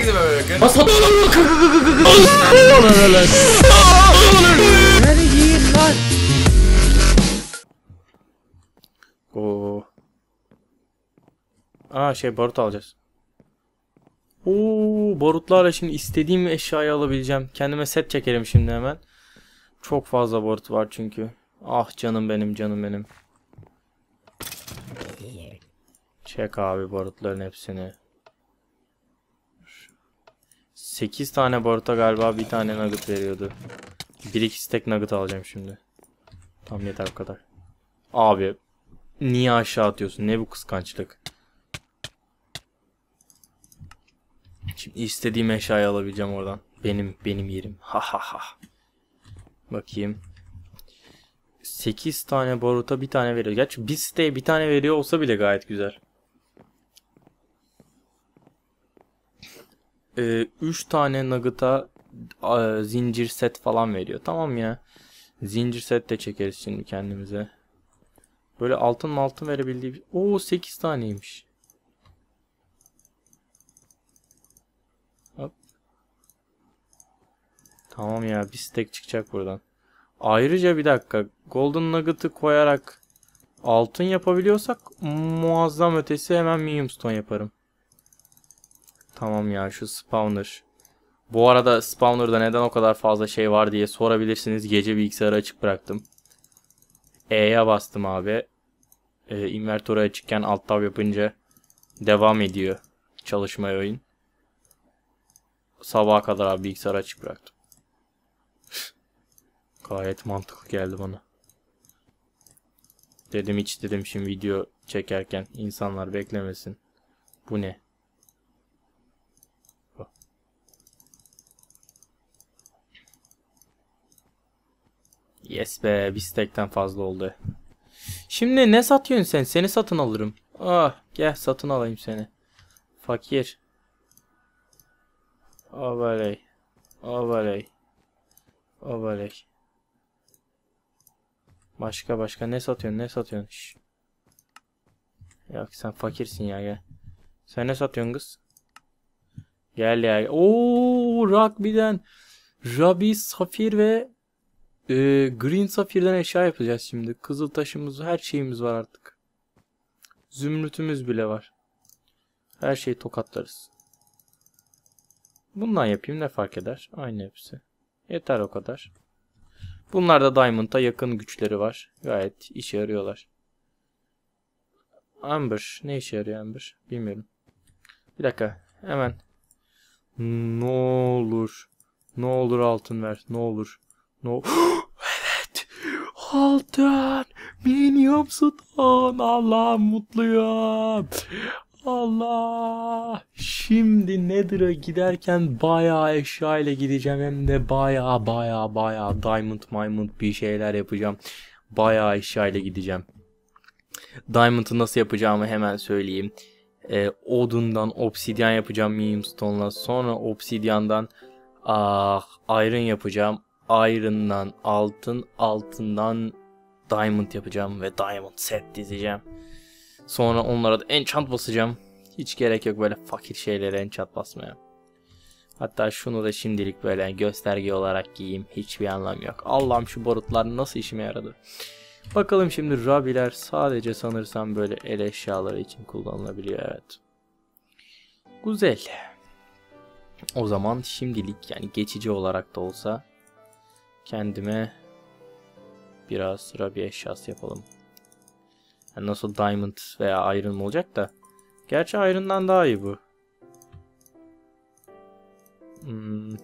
Herkese merhaba lan? Oo. Aa şey barut alacağız. Oo barutlarla şimdi istediğim eşyayı alabileceğim. Kendime set çekerim şimdi hemen. Çok fazla barut var çünkü. Ah canım benim canım benim. Çek abi barutların hepsini. 8 tane baruta galiba bir tane nugget veriyordu. 1-2 stack nugget alacağım şimdi. Tam yeter bu kadar. Abi niye aşağı atıyorsun? Ne bu kıskançlık? Şimdi istediğim eşyayı alabileceğim oradan. Benim benim yerim. Ha ha ha. Bakayım. 8 tane baruta bir tane veriyor. Gerçi bir siteye bir tane veriyor olsa bile gayet güzel. 3 tane nugget'a a, zincir set falan veriyor. Tamam ya. Zincir set de çekeriz şimdi kendimize. Böyle altın altın verebildiği. Oo 8 taneymiş. Hop. Tamam ya bir stack çıkacak buradan. Ayrıca bir dakika. Golden Nugget'ı koyarak altın yapabiliyorsak muazzam ötesi hemen medium stone yaparım. Tamam ya şu spawner. Bu arada spawner'da neden o kadar fazla şey var diye sorabilirsiniz. Gece bilgisayarı açık bıraktım. E'ye bastım abi. Ee, invertörü açıkken alt tab yapınca devam ediyor çalışmaya oyun. Sabaha kadar abi bilgisayarı açık bıraktım. Gayet mantıklı geldi bana. Dedim hiç dedim şimdi video çekerken insanlar beklemesin. Bu ne? Yes be bir stekten fazla oldu. Şimdi ne satıyorsun sen? Seni satın alırım. Ah gel satın alayım seni. Fakir. Ovaley. Ovaley. Ovaley. Başka başka ne satıyorsun ne satıyorsun? Şş. Ya sen fakirsin ya gel. Sen ne satıyorsun kız? Gel ya. Oo rugby'den Rabi, Safir ve e, Green Safir'den eşya yapacağız şimdi. Kızıl taşımız, her şeyimiz var artık. Zümrütümüz bile var. Her şeyi tokatlarız. Bundan yapayım ne fark eder? Aynı hepsi. Yeter o kadar. Bunlar da Diamond'a yakın güçleri var. Gayet işe yarıyorlar. Amber. Ne işe yarıyor Amber? Bilmiyorum. Bir dakika. Hemen. Ne olur. Ne olur altın ver. Ne olur. Olur. evet. Altın. Minium stone. Allah mutluyum. Allah. Şimdi Nether'a giderken bayağı eşya ile gideceğim. Hem de bayağı bayağı bayağı diamond diamond bir şeyler yapacağım. Bayağı eşya ile gideceğim. Diamond'ı nasıl yapacağımı hemen söyleyeyim. Ee, odundan obsidyen yapacağım medium stone'la. Sonra obsidyandan ah, iron yapacağım. Iron'dan altın, altından diamond yapacağım ve diamond set dizeceğim. Sonra onlara da enchant basacağım. Hiç gerek yok böyle fakir şeylere enchant basmaya. Hatta şunu da şimdilik böyle gösterge olarak giyeyim. Hiçbir anlam yok. Allah'ım şu barutlar nasıl işime yaradı. Bakalım şimdi Rabiler sadece sanırsam böyle el eşyaları için kullanılabiliyor. Evet. Güzel. O zaman şimdilik yani geçici olarak da olsa kendime biraz Rabi eşyası yapalım. Yani nasıl Diamond veya Iron olacak da. Gerçi Iron'dan daha iyi bu. Hmm.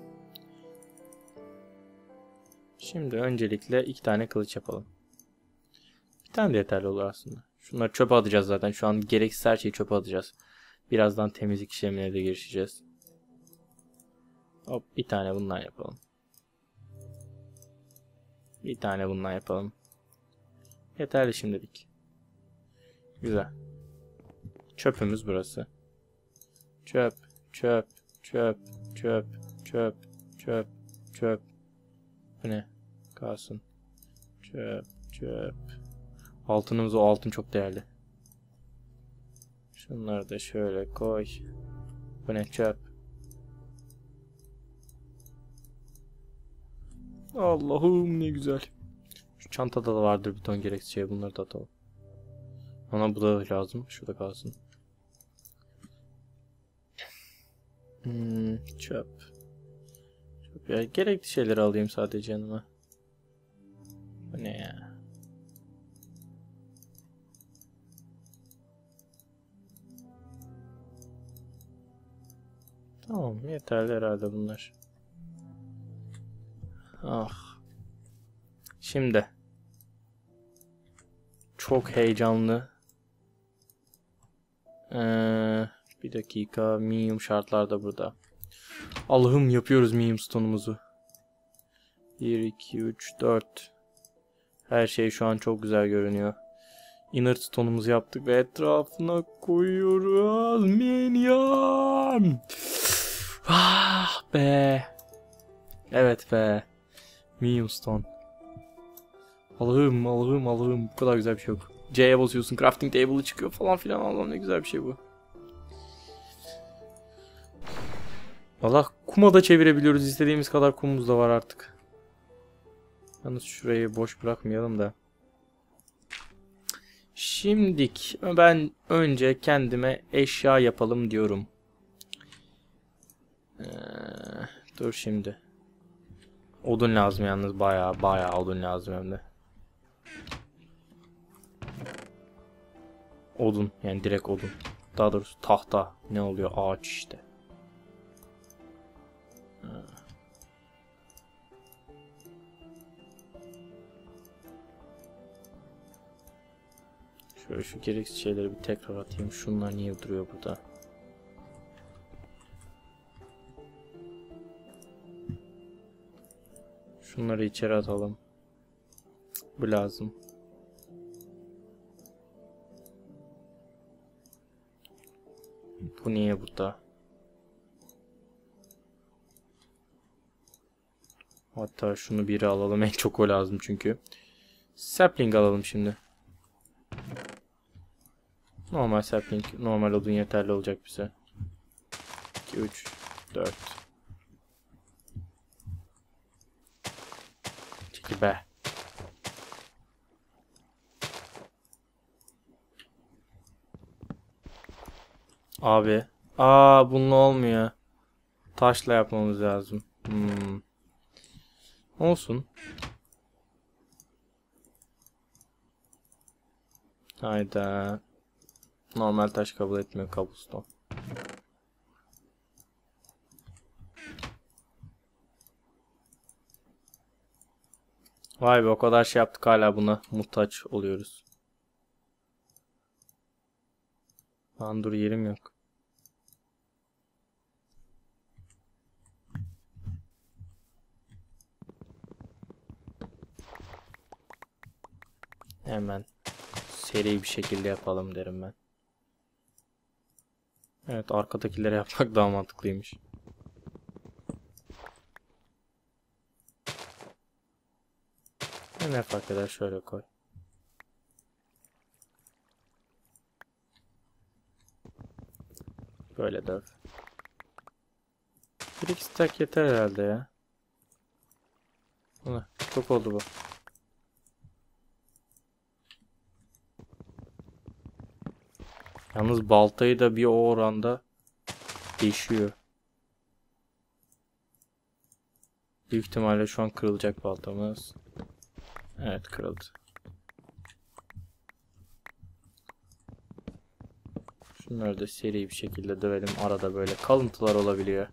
Şimdi öncelikle iki tane kılıç yapalım. Bir tane de yeterli olur aslında. Şunları çöpe atacağız zaten. Şu an gereksiz her şeyi çöpe atacağız. Birazdan temizlik işlemine de girişeceğiz. Hop bir tane bundan yapalım. Bir tane bundan yapalım. Yeterli şimdilik. Güzel. Çöpümüz burası. Çöp, çöp, çöp, çöp, çöp, çöp, çöp. Bu ne? Kalsın. Çöp, çöp. Altınımız o altın çok değerli. Şunları da şöyle koy. Bu ne çöp. Allah'ım ne güzel. Şu çantada da vardır bir ton gereksiz şey. Bunları da atalım. Ona bu da lazım. Şurada kalsın. Hmm, çöp. Çöp ya. Gerekli şeyleri alayım sadece yanıma. Bu ne ya? Tamam yeterli herhalde bunlar. Ah. Şimdi. Çok heyecanlı. Ee, bir dakika. Medium şartlar da burada. Allah'ım yapıyoruz medium stone'umuzu. 1, 2, 3, 4. Her şey şu an çok güzel görünüyor. Inner stone'umuzu yaptık ve etrafına koyuyoruz. Minion. Ah be. Evet be. Medium stone. Allah'ım Allah'ım Allah'ım bu kadar güzel bir şey yok. C'ye basıyorsun crafting table'ı çıkıyor falan filan Allah'ım ne güzel bir şey bu. Allah kuma da çevirebiliyoruz istediğimiz kadar kumumuz da var artık. Yalnız şurayı boş bırakmayalım da. Şimdik ben önce kendime eşya yapalım diyorum. Ee, dur şimdi. Odun lazım yalnız baya baya odun lazım hem de. Odun yani direkt odun. Daha doğrusu tahta ne oluyor ağaç işte. Şöyle şu gereksiz şeyleri bir tekrar atayım. Şunlar niye duruyor burada? Şunları içeri atalım. Bu lazım. Bu niye burada? Hatta şunu biri alalım. En çok o lazım çünkü. Sapling alalım şimdi. Normal sapling, normal odun yeterli olacak bize. 2, 3, 4. Çekil be. Abi. Aa bununla olmuyor. Taşla yapmamız lazım. Hmm. Olsun. Hayda. Normal taş kabul etmiyor kabuston. Vay be o kadar şey yaptık hala buna muhtaç oluyoruz. Lan dur yerim yok. Hemen seri bir şekilde yapalım derim ben. Evet arkadakilere yapmak daha mantıklıymış. Ne fark eder şöyle koy. Böyle döv. Bir iki stack yeter herhalde ya. Ulan, çok oldu bu. Yalnız baltayı da bir o oranda değişiyor. Büyük ihtimalle şu an kırılacak baltamız. Evet kırıldı. Şunları da seri bir şekilde dövelim. Arada böyle kalıntılar olabiliyor.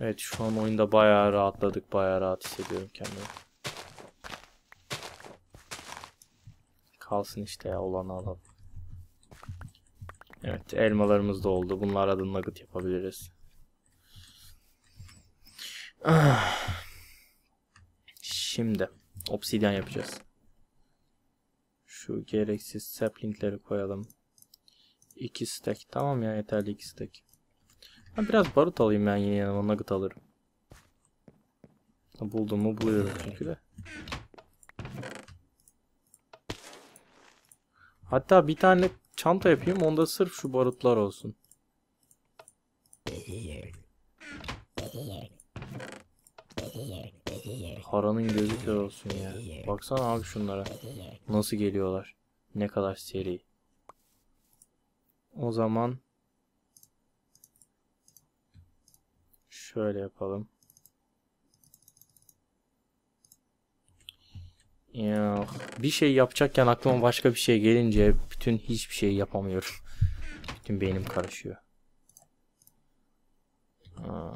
Evet şu an oyunda bayağı rahatladık. Bayağı rahat hissediyorum kendimi. Kalsın işte ya olanı alalım. Evet elmalarımız da oldu. Bunlarla da nugget yapabiliriz. Ah. Şimdi obsidyen yapacağız. Şu gereksiz saplingleri koyalım. 2 stack. Tamam ya yeterli 2 stack. Ben biraz barut alayım ben yine yanıma nugget alırım. Buldum mu buluyorum çünkü de. Hatta bir tane çanta yapayım onda sırf şu barutlar olsun. Paranın gözü kör olsun ya. Baksana abi şunlara. Nasıl geliyorlar. Ne kadar seri. O zaman şöyle yapalım. Ya bir şey yapacakken aklıma başka bir şey gelince bütün hiçbir şey yapamıyorum. Bütün beynim karışıyor. Aa.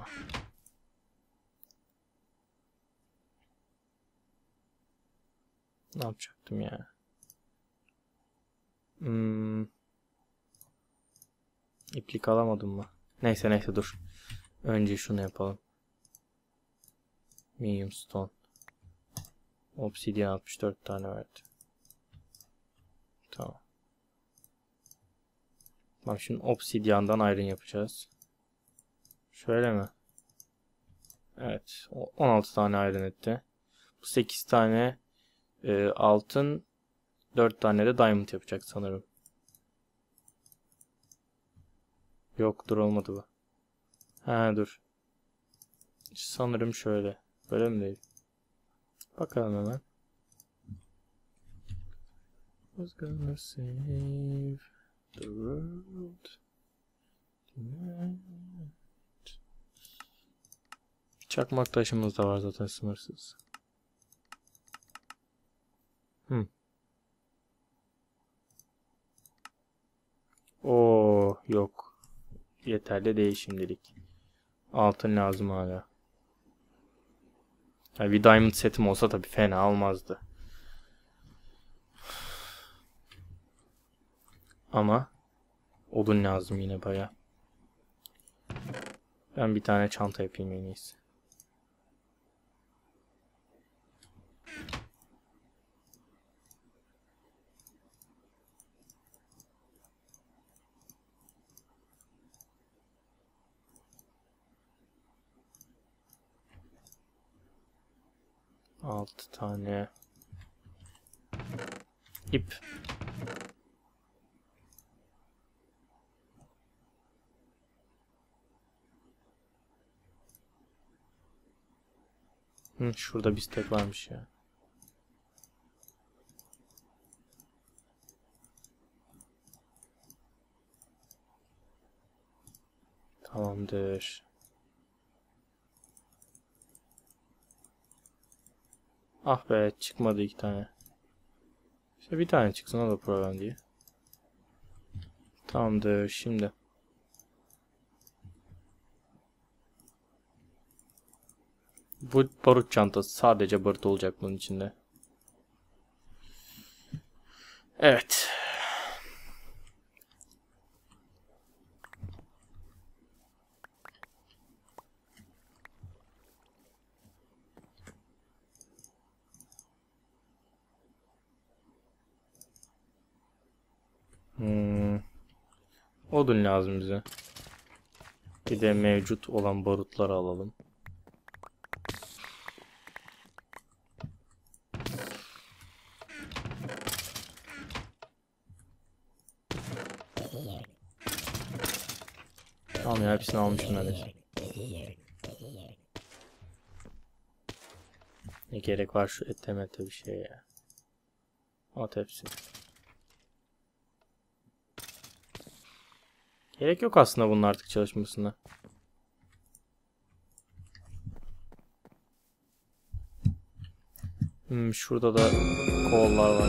Ne yapacaktım ya? Hmm. İplik alamadım mı? Neyse neyse dur. Önce şunu yapalım. Medium stone. Obsidian 64 tane verdi. Tamam. Bak şimdi obsidiandan iron yapacağız. Şöyle mi? Evet. 16 tane iron etti. Bu 8 tane e, altın 4 tane de diamond yapacak sanırım. Yok dur olmadı bu. Ha dur. Sanırım şöyle. Böyle mi değil? Bakalım hemen. Who's gonna save the world tonight? Çakmak taşımız da var zaten sınırsız. Hmm. Oo yok. Yeterli değil şimdilik. Altın lazım hala. Yani bir diamond setim olsa tabii fena olmazdı. Ama odun lazım yine baya. Ben bir tane çanta yapayım en iyisi. Altı tane ip. Hı, şurada bir stek varmış ya. Tamamdır. Ah be çıkmadı iki tane. İşte bir tane çıksın o da problem değil. Tamamdır şimdi. Bu barut çantası sadece barut olacak bunun içinde. Evet. Hmm. Odun lazım bize. Bir de mevcut olan barutları alalım. Tamam ya hepsini almışım neredeyse. Ne gerek var şu etemete bir şey ya. At hepsini. Gerek yok aslında bunun artık çalışmasına. Hmm, şurada da kollar var.